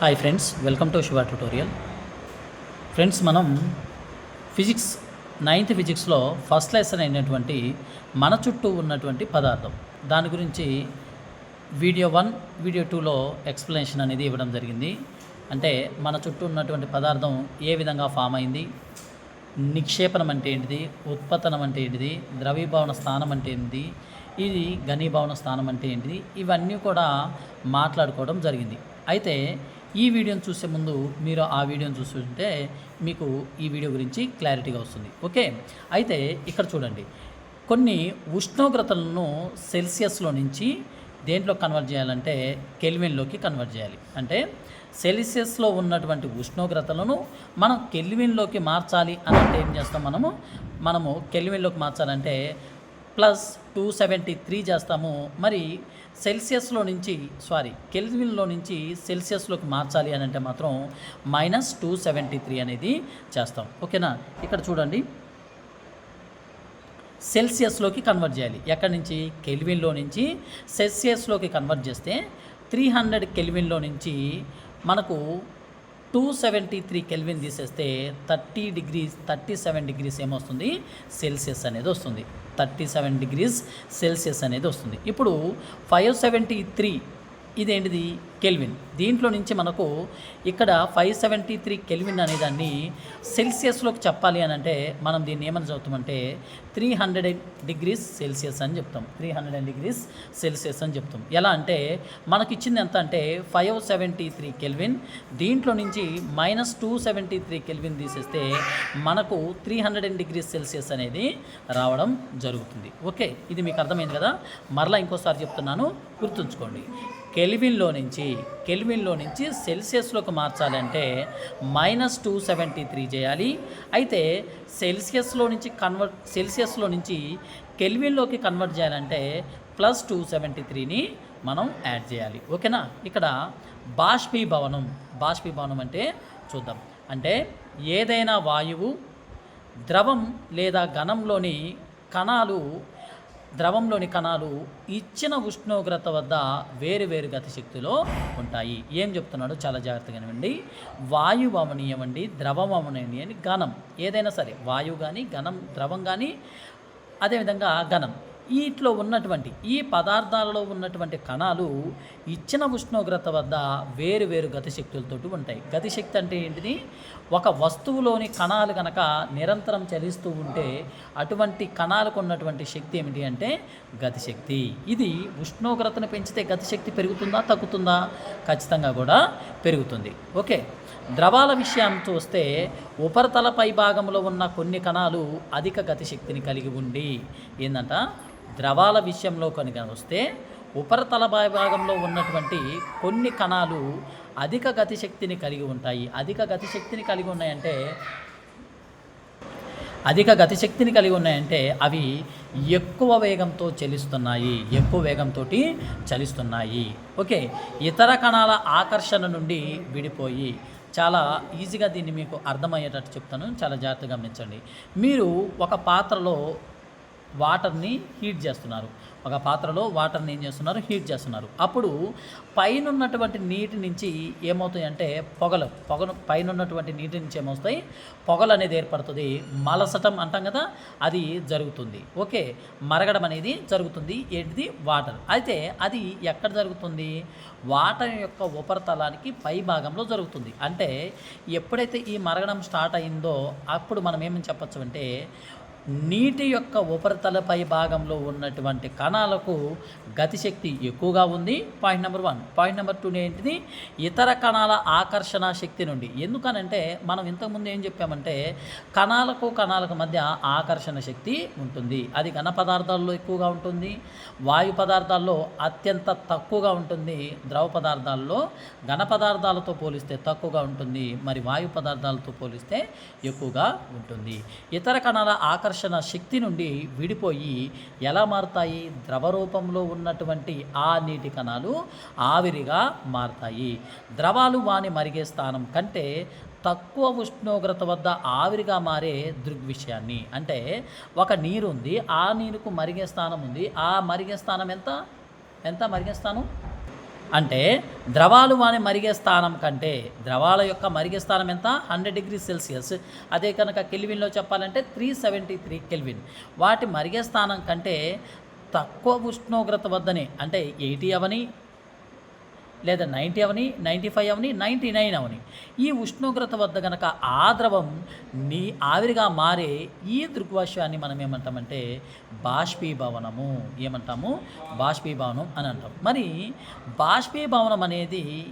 Hi friends welcome to Shiva tutorial friends మనం physics ninth ఫిజిక్స్లో first lesson అయినటువంటి మన చుట్టూ ఉన్నటువంటి పదార్థం. దాని గురించి వీడియో వన్ వీడియో టూలో ఎక్స్ప్లెనేషన్ అనేది ఇవ్వడం జరిగింది. అంటే మన చుట్టూ ఉన్నటువంటి పదార్థం ఏ విధంగా ఫామ్ అయింది? నిక్షేపణం అంటే ఏంటిది? ఉత్పతనం అంటే ఏంటిది? ద్రవీభవన స్థానం అంటే ఏంటిది? ఇది ఘనీభవన స్థానం అంటే ఏంటిది? ఇవన్నీ కూడా మాట్లాడుకోవడం జరిగింది. అయితే ఈ వీడియోని చూసే ముందు మీరు ఆ వీడియోని చూస్తుంటే మీకు ఈ వీడియో గురించి క్లారిటీగా వస్తుంది. ఓకే? అయితే ఇక్కడ చూడండి. కొన్ని ఉష్ణోగ్రతలను సెల్సియస్లో నుంచి దేంట్లో కన్వర్ట్ చేయాలంటే కెల్విన్లోకి కన్వర్ట్ చేయాలి. అంటే సెల్సియస్లో ఉన్నటువంటి ఉష్ణోగ్రతలను మనం కెల్విన్లోకి మార్చాలి అని అంటే ఏం చేస్తాం మనము? మనము కెల్విన్లోకి మార్చాలంటే ప్లస్ టూ సెవెంటీ త్రీ చేస్తాము. మరి సెల్సియస్లో నుంచి సారీ కెల్విన్లో నుంచి సెల్సియస్లోకి మార్చాలి అని అంటే మాత్రం మైనస్ టూ సెవెంటీ త్రీ అనేది చేస్తాం. ఓకేనా? ఇక్కడ చూడండి. సెల్సియస్లోకి కన్వర్ట్ చేయాలి. ఎక్కడి నుంచి? కెల్విన్లో నుంచి. సెల్సియస్లోకి కన్వర్ట్ చేస్తే త్రీ హండ్రెడ్ కెల్విన్లో నుంచి మనకు టూ సెవెంటీ త్రీ కెల్విన్ తీసేస్తే thirty degrees thirty seven degrees ఏమొస్తుంది? సెల్సియస్ అనేది వస్తుంది. థర్టీ సెవెన్ డిగ్రీస్ సెల్సియస్ అనేది వస్తుంది. ఇప్పుడు ఫైవ్ సెవెంటీ త్రీ ఇదేంటిది? కెల్విన్. దీంట్లో నుంచి మనకు ఇక్కడ ఫైవ్ సెవెంటీ త్రీ కెల్విన్ అనే దాన్ని సెల్సియస్లోకి చెప్పాలి అని అంటే మనం దీన్ని ఏమని చదువుతామంటే త్రీ హండ్రెడ్ డిగ్రీస్ సెల్సియస్ అని చెప్తాం. త్రీ హండ్రెడ్ డిగ్రీస్ సెల్సియస్ అని చెప్తాం. ఎలా అంటే మనకి ఇచ్చింది ఎంత అంటే ఫైవ్ సెవెంటీ త్రీ కెల్విన్. దీంట్లో నుంచి minus two seventy three kelvin తీసేస్తే మనకు త్రీ హండ్రెడ్ డిగ్రీస్ సెల్సియస్ అనేది రావడం జరుగుతుంది. ఓకే ఇది మీకు అర్థమైంది కదా? మరలా ఇంకోసారి చెప్తున్నాను గుర్తుంచుకోండి. కెల్విన్లో నుంచి కెల్విన్లో నుంచి సెల్సియస్లోకి మార్చాలంటే మైనస్ టూ సెవెంటీ త్రీ చేయాలి. అయితే సెల్సియస్లో నుంచి కన్వర్ట్ సెల్సియస్లో నుంచి కెల్విన్లోకి కన్వర్ట్ చేయాలంటే ప్లస్ టూ సెవెంటీ త్రీని మనం యాడ్ చేయాలి. ఓకేనా? ఇక్కడ బాష్పీభవనం బాష్పీభవనం అంటే చూద్దాం. అంటే ఏదైనా వాయువు ద్రవం లేదా ఘనంలోని కణాలు ద్రవంలోని కణాలు ఇచ్చిన ఉష్ణోగ్రత వద్ద వేరు వేరు గతిశక్తిలో ఉంటాయి. ఏం చెప్తున్నాడో చాలా జాగ్రత్తగా వినండి. వాయువు అవనీయమండి ద్రవం అవనీయని ఘనం. ఏదైనా సరే వాయువు కానీ ఘనం ద్రవం కానీ అదేవిధంగా ఘనం. వీటిలో ఉన్నటువంటి ఈ పదార్థాలలో ఉన్నటువంటి కణాలు ఇచ్చిన ఉష్ణోగ్రత వద్ద వేరు వేరు గతిశక్తులతో ఉంటాయి. గతిశక్తి అంటే ఏంటిది? ఒక వస్తువులోని కణాలు కనుక నిరంతరం చలిస్తూ ఉంటే అటువంటి కణాలకు ఉన్నటువంటి శక్తి ఏమిటి అంటే గతిశక్తి. ఇది ఉష్ణోగ్రతను పెంచితే గతిశక్తి పెరుగుతుందా తగ్గుతుందా? ఖచ్చితంగా కూడా పెరుగుతుంది. ఓకే. ద్రవాల విషయం చూస్తే ఉపరితల పై భాగంలో ఉన్న కొన్ని కణాలు అధిక గతిశక్తిని కలిగి ఉండి ఏంటంట ద్రవాల విషయంలో కనుక వస్తే ఉపరితల భాగంలో ఉన్నటువంటి కొన్ని కణాలు అధిక గతిశక్తిని కలిగి ఉంటాయి. అధిక గతిశక్తిని కలిగి ఉన్నాయంటే అధిక గతిశక్తిని కలిగి ఉన్నాయంటే అవి ఎక్కువ వేగంతో చలిస్తున్నాయి. ఎక్కువ వేగంతో చలిస్తున్నాయి. ఓకే ఇతర కణాల ఆకర్షణ నుండి విడిపోయి చాలా ఈజీగా దీన్ని మీకు అర్థమయ్యేటట్టు చెప్తాను. చాలా జాగ్రత్తగా గమనించండి. మీరు ఒక పాత్రలో వాటర్ని హీట్ చేస్తున్నారు. ఒక పాత్రలో వాటర్ని ఏం చేస్తున్నారు? హీట్ చేస్తున్నారు. అప్పుడు పైన ఉన్నటువంటి నీటి నుంచి ఏమవుతాయి అంటే పొగలు. పొగను పైన ఉన్నటువంటి నీటి నుంచి ఏమవుతాయి? పొగలు అనేది ఏర్పడుతుంది. మలసటం అంటాం కదా అది జరుగుతుంది. ఓకే మరగడం అనేది జరుగుతుంది. ఏంటిది? వాటర్. అయితే అది ఎక్కడ జరుగుతుంది? వాటర్ యొక్క ఉపరితలానికి పై భాగంలో జరుగుతుంది. అంటే ఎప్పుడైతే ఈ మరగడం స్టార్ట్ అయిందో అప్పుడు మనం ఏమని చెప్పచ్చు అంటే నీటి యొక్క ఉపరితలపై భాగంలో ఉన్నటువంటి కణాలకు గతిశక్తి ఎక్కువగా ఉంది. Point number one point number two ఏంటిది? ఇతర కణాల ఆకర్షణ శక్తి నుండి. ఎందుకనంటే మనం ఇంతకుముందు ఏం చెప్పామంటే కణాలకు కణాలకు మధ్య ఆకర్షణ శక్తి ఉంటుంది. అది ఘన పదార్థాల్లో ఎక్కువగా ఉంటుంది. వాయు పదార్థాల్లో అత్యంత తక్కువగా ఉంటుంది. ద్రవ పదార్థాల్లో ఘన పదార్థాలతో పోలిస్తే తక్కువగా ఉంటుంది. మరి వాయు పదార్థాలతో పోలిస్తే ఎక్కువగా ఉంటుంది. ఇతర కణాల ఆకర్షణ శక్తి నుండి విడిపోయి ఎలా మారుతాయి? ద్రవ రూపంలో ఉన్నటువంటి ఆ నీటి కణాలు ఆవిరిగా మారుతాయి. ద్రవాలు వాని మరిగే స్థానం కంటే తక్కువ ఉష్ణోగ్రత వద్ద ఆవిరిగా మారే దృగ్విషయాన్ని. అంటే ఒక నీరు ఉంది ఆ నీరుకు మరిగే స్థానం ఉంది. ఆ మరిగే స్థానం ఎంత? ఎంత మరిగే స్థానం? అంటే ద్రవాలు వాని మరిగే స్థానం కంటే ద్రవాల యొక్క మరిగే స్థానం ఎంత? Hundred degree Celsius. అదే కనుక కెల్విన్లో చెప్పాలంటే త్రీ సెవెంటీ త్రీ కెల్విన్. వాటి మరిగే స్థానం కంటే తక్కువ ఉష్ణోగ్రత వద్దనే అంటే ఎయిటీ అవని లేదా నైంటీ అవని నైంటీ ఫైవ్ అవని నైంటీ నైన్ అవని. ఈ ఉష్ణోగ్రత వద్ద గనక ఆ ద్రవం నీ ఆవిరిగా మారే ఈ దృగ్వాశ్యాన్ని మనం ఏమంటామంటే బాష్పీభవనము. ఏమంటాము? బాష్పీభవనం అని అంటాం. మరి బాష్పీభవనం అనేది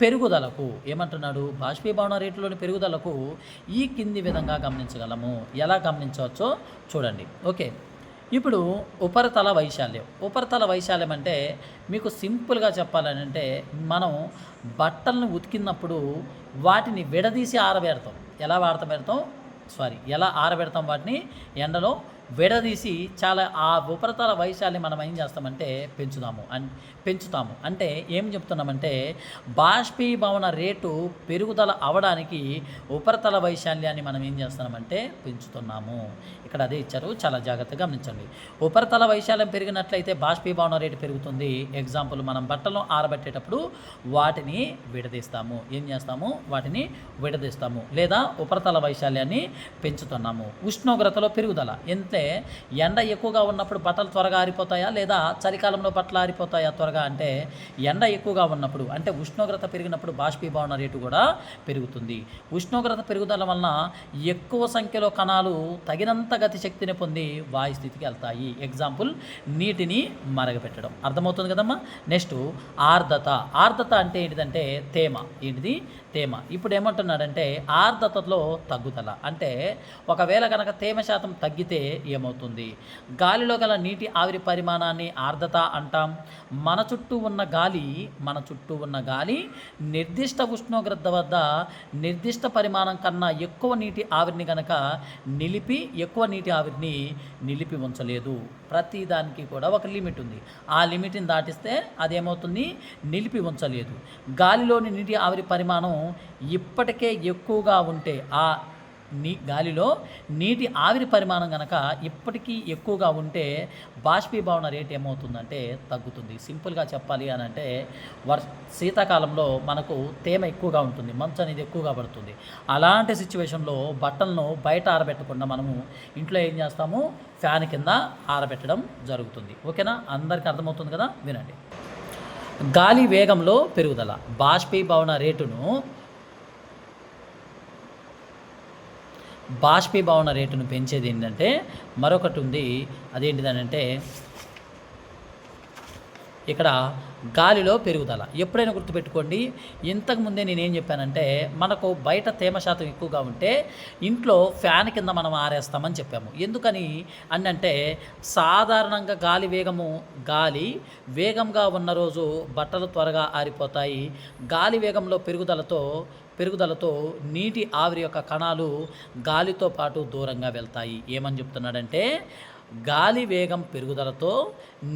పెరుగుదలకు ఏమంటున్నాడు? బాష్పీభవన రేటులోని పెరుగుదలకు ఈ కింది విధంగా గమనించగలము. ఎలా గమనించవచ్చో చూడండి. ఓకే. ఇప్పుడు ఉపరితల వైశాల్యం. ఉపరితల వైశాల్యం అంటే మీకు సింపుల్గా చెప్పాలని అంటే మనం బట్టలను ఉతికినప్పుడు వాటిని విడదీసి ఆరబెడతాం. ఎలా వాడతాం పెడతాం సారీ ఎలా ఆరబెడతాం వాటిని? ఎండలో విడదీసి చాలా ఆ ఉపరితల వైశాల్యం మనం ఏం చేస్తామంటే పెంచుదాము. అండ్ పెంచుతాము. అంటే ఏం చెప్తున్నామంటే బాష్పీభవన రేటు పెరుగుదల అవడానికి ఉపరితల వైశాల్యాన్ని మనం ఏం చేస్తున్నామంటే పెంచుతున్నాము. ఇక్కడ అదే ఇచ్చారు చాలా జాగ్రత్తగా గమనించండి. ఉపరితల వైశాల్యం పెరిగినట్లయితే బాష్పీభవన రేటు పెరుగుతుంది. ఎగ్జాంపుల్ మనం బట్టలను ఆరబెట్టేటప్పుడు వాటిని విడదీస్తాము. ఏం చేస్తాము? వాటిని విడదీస్తాము. లేదా ఉపరితల వైశాల్యాన్ని పెంచుతున్నాము. ఉష్ణోగ్రతలో పెరుగుదల. ఎంతే ఎండ ఎక్కువగా ఉన్నప్పుడు బట్టలు త్వరగా ఆరిపోతాయా? లేదా చలికాలంలో బట్టలు ఆరిపోతాయా? త్వరగా అంటే ఎండ ఎక్కువగా ఉన్నప్పుడు అంటే ఉష్ణోగ్రత పెరిగినప్పుడు బాష్పీభవన రేటు కూడా పెరుగుతుంది. ఉష్ణోగ్రత పెరుగుదల వలన ఎక్కువ సంఖ్యలో కణాలు తగినంత గతి శక్తిని పొంది వాయు స్థితికి వెళ్తాయి. ఎగ్జాంపుల్ నీటిని మరగపెట్టడం. అర్థమవుతుంది కదమ్మా? నెక్స్ట్ ఆర్ద్రత. ఆర్ద్రత అంటే ఏంటిదంటే తేమ. ఏంటిది? తేమ. ఇప్పుడు ఏమంటున్నాడంటే ఆర్ద్రతలో తగ్గుదల. అంటే ఒకవేళ కనుక తేమ శాతం తగ్గితే ఏమవుతుంది? గాలిలో గల నీటి ఆవిరి పరిమాణాన్ని ఆర్ద్రత అంటాం. మన చుట్టూ ఉన్న గాలి మన చుట్టూ ఉన్న గాలి నిర్దిష్ట ఉష్ణోగ్రత వద్ద నిర్దిష్ట పరిమాణం కన్నా ఎక్కువ నీటి ఆవిరిని గనక నిలిపి ఎక్కువ నీటి ఆవిరిని నిలిపి ఉంచలేదు. ప్రతి దానికి కూడా ఒక లిమిట్ ఉంది. ఆ లిమిట్ని దాటిస్తే అదేమవుతుంది? నిలిపి ఉంచలేదు. గాలిలోని నీటి ఆవిరి పరిమాణం ఇప్పటికే ఎక్కువగా ఉంటే ఆ నీ గాలిలో నీటి ఆవిరి పరిమాణం కనుక ఇప్పటికీ ఎక్కువగా ఉంటే బాష్పీభవన రేట్ ఏమవుతుందంటే తగ్గుతుంది. సింపుల్గా చెప్పాలి అని అంటే వర్ శీతాకాలంలో మనకు తేమ ఎక్కువగా ఉంటుంది మంచు అనేది ఎక్కువగా పడుతుంది. అలాంటి సిచ్యువేషన్లో బట్టలను బయట ఆరబెట్టకుండా మనము ఇంట్లో ఏం చేస్తాము? ఫ్యాన్ కింద ఆరబెట్టడం జరుగుతుంది. ఓకేనా? అందరికీ అర్థమవుతుంది కదా? వినండి. గాలి వేగంలో పెరుగుదల బాష్పీభవన రేటును బాష్పీభవన రేటును పెంచేది ఏంటంటే మరొకటి ఉంది. అదేంటిదనంటే ఇక్కడ గాలిలో పెరుగుదల. ఎప్పుడైనా గుర్తుపెట్టుకోండి ఇంతకుముందే నేనేం చెప్పానంటే మనకు బయట తేమ శాతం ఎక్కువగా ఉంటే ఇంట్లో ఫ్యాన్ కింద మనం ఆరేస్తామని చెప్పాము. ఎందుకని అని అంటే సాధారణంగా గాలి వేగము గాలి వేగంగా ఉన్న రోజు బట్టలు త్వరగా ఆరిపోతాయి. గాలి వేగంలో పెరుగుదలతో పెరుగుదలతో నీటి ఆవిరి యొక్క కణాలు గాలితో పాటు దూరంగా వెళ్తాయి. ఏమని చెప్తున్నాడంటే గాలి వేగం పెరుగుదలతో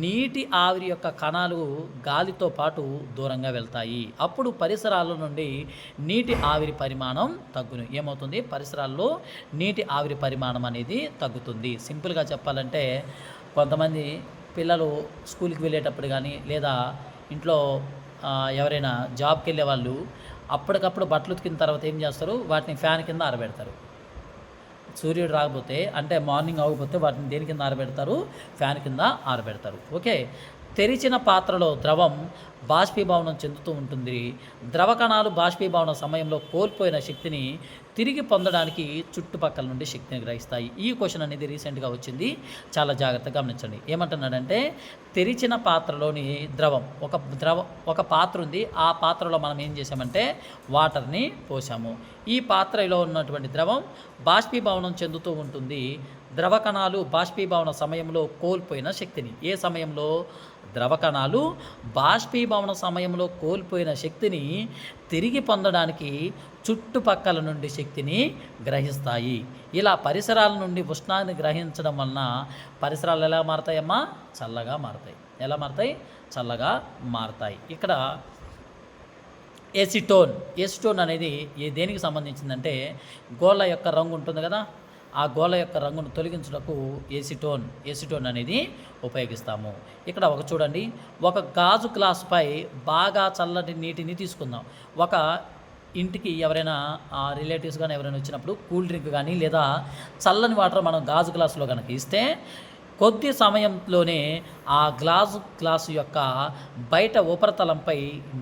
నీటి ఆవిరి యొక్క కణాలు గాలితో పాటు దూరంగా వెళ్తాయి. అప్పుడు పరిసరాల నుండి నీటి ఆవిరి పరిమాణం తగ్గును. ఏమవుతుంది? పరిసరాల్లో నీటి ఆవిరి పరిమాణం అనేది తగ్గుతుంది. సింపుల్గా చెప్పాలంటే కొంతమంది పిల్లలు స్కూల్కి వెళ్ళేటప్పుడు కానీ లేదా ఇంట్లో ఎవరైనా జాబ్కి వెళ్ళే వాళ్ళు అప్పటికప్పుడు బట్టలు ఉతికిన తర్వాత ఏం చేస్తారు? వాటిని ఫ్యాన్ కింద ఆరబెడతారు. సూర్యుడు రాకపోతే అంటే మార్నింగ్ అవ్వకపోతే వాటిని దేని కింద ఆరబెడతారు? ఫ్యాన్ కింద ఆరబెడతారు. ఓకే? తెరిచిన పాత్రలో ద్రవం బాష్పీభవనం చెందుతూ ఉంటుంది. ద్రవ కణాలు బాష్పీభవన సమయంలో కోల్పోయిన శక్తిని తిరిగి పొందడానికి చుట్టుపక్కల నుండి శక్తిని గ్రహిస్తాయి. ఈ క్వశ్చన్ అనేది రీసెంట్గా వచ్చింది. చాలా జాగ్రత్తగా గమనించండి. ఏమంటున్నాడంటే తెరిచిన పాత్రలోని ద్రవం ఒక ద్రవ ఒక పాత్ర ఉంది. ఆ పాత్రలో మనం ఏం చేసామంటే వాటర్ని పోసాము. ఈ పాత్రలో ఉన్నటువంటి ద్రవం బాష్పీభవనం చెందుతూ ఉంటుంది. ద్రవ కణాలు బాష్పీభవన సమయంలో కోల్పోయిన శక్తిని. ఏ సమయంలో? ద్రవ కణాలు బాష్పీభవన సమయంలో కోల్పోయిన శక్తిని తిరిగి పొందడానికి చుట్టుపక్కల నుండి శక్తిని గ్రహిస్తాయి. ఇలా పరిసరాల నుండి ఉష్ణాన్ని గ్రహించడం వలన పరిసరాలు ఎలా మారతాయమ్మా? చల్లగా మారతాయి. ఎలా మారతాయి? చల్లగా మారతాయి. ఇక్కడ ఎసిటోన్ ఎసిటోన్ అనేది ఏ దేనికి సంబంధించిందంటే గోళ్ళ యొక్క రంగు ఉంటుంది కదా? ఆ గోళ యొక్క రంగును తొలగించుటకు ఏసిటోన్ ఏసిటోన్ అనేది ఉపయోగిస్తాము. ఇక్కడ ఒక చూడండి ఒక గాజు గ్లాసుపై బాగా చల్లటి నీటిని తీసుకుందాం. ఒక ఇంటికి ఎవరైనా రిలేటివ్స్ కానీ ఎవరైనా వచ్చినప్పుడు కూల్ డ్రింక్ కానీ లేదా చల్లని వాటర్ మనం గాజు గ్లాసులో కనుక ఇస్తే కొద్ది సమయంలోనే ఆ గ్లాసు గ్లాసు యొక్క బయట ఉపరితలంపై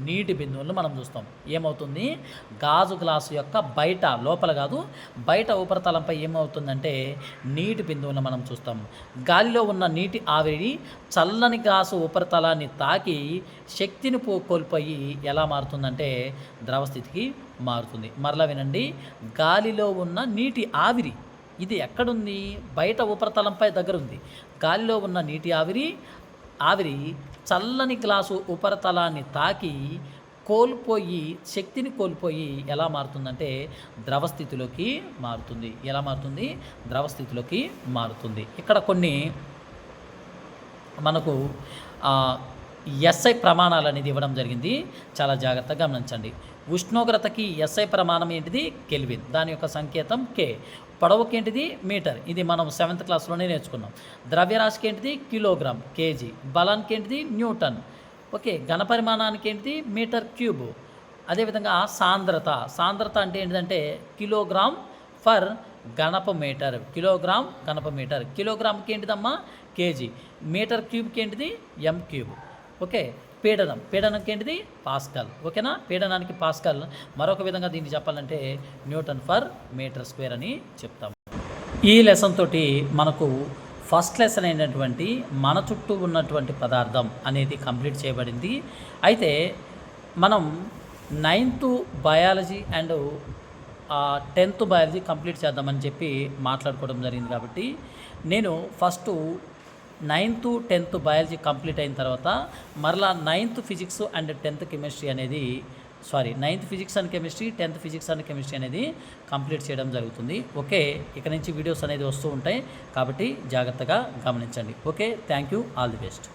నీటి బిందువులను మనం చూస్తాం. ఏమవుతుంది? గాజు గ్లాసు యొక్క బయట లోపల కాదు బయట ఉపరితలంపై ఏమవుతుందంటే నీటి బిందువులను మనం చూస్తాం. గాలిలో ఉన్న నీటి ఆవిరి చల్లని గ్లాసు ఉపరితలాన్ని తాకి శక్తిని పో కోల్పోయి ఎలా మారుతుందంటే ద్రవస్థితికి మారుతుంది. మరలా వినండి గాలిలో ఉన్న నీటి ఆవిరి ఇది ఎక్కడుంది? బయట ఉపరితలంపై దగ్గర ఉంది గాలిలో ఉన్న నీటి ఆవిరి ఆవిరి చల్లని గ్లాసు ఉపరితలాన్ని తాకి కోల్పోయి శక్తిని కోల్పోయి ఎలా మారుతుందంటే ద్రవస్థితిలోకి మారుతుంది. ఎలా మారుతుంది? ద్రవస్థితిలోకి మారుతుంది. ఇక్కడ కొన్ని మనకు ఎస్ఐ ప్రమాణాలు అనేది ఇవ్వడం జరిగింది. చాలా జాగ్రత్తగా గమనించండి. ఉష్ణోగ్రతకి ఎస్ఐ ప్రమాణం ఏంటిది? కెల్విన్. దాని యొక్క సంకేతం కే పొడవుకి ఏంటిది? మీటర్. ఇది మనం సెవెంత్ క్లాస్లోనే నేర్చుకున్నాం. ద్రవ్యరాశికి ఏంటిది? Kilogram KG. బలానికి ఏంటిది? న్యూటన్. ఓకే ఘనపరిమాణానికి ఏంటిది? Metre cube. అదేవిధంగా సాంద్రత. సాంద్రత అంటే ఏంటిదంటే కిలోగ్రామ్ ఫర్ గణప మీటర్. కిలోగ్రామ్ గణప మీటర్. కిలోగ్రామ్కి ఏంటిదమ్మా? కేజీ. మీటర్ క్యూబ్కి ఏంటిది? M cube. ఓకే పీడనం. పీడనంకి ఏంటిది పాస్కల్. ఓకేనా? పీడనానికి పాస్కల్. మరొక విధంగా దీన్ని చెప్పాలంటే న్యూటన్ ఫర్ మీటర్ స్క్వేర్ అని చెప్తాం. ఈ లెసన్ తోటి మనకు ఫస్ట్ లెసన్ అయినటువంటి మన చుట్టూ ఉన్నటువంటి పదార్థం అనేది కంప్లీట్ చేయబడింది. అయితే మనం ninth biology and tenth biology complete చేద్దామని చెప్పి మాట్లాడుకోవడం జరిగింది కాబట్టి నేను first ninth tenth biology complete అయిన తర్వాత మరలా ninth physics and tenth chemistry అనేది sorry ninth physics and chemistry tenth physics and chemistry అనేది కంప్లీట్ చేయడం జరుగుతుంది. ఓకే ఇక నుంచి వీడియోస్ అనేది వస్తూ ఉంటాయి. కాబట్టి జాగ్రత్తగా గమనించండి. Okay thank you all the best.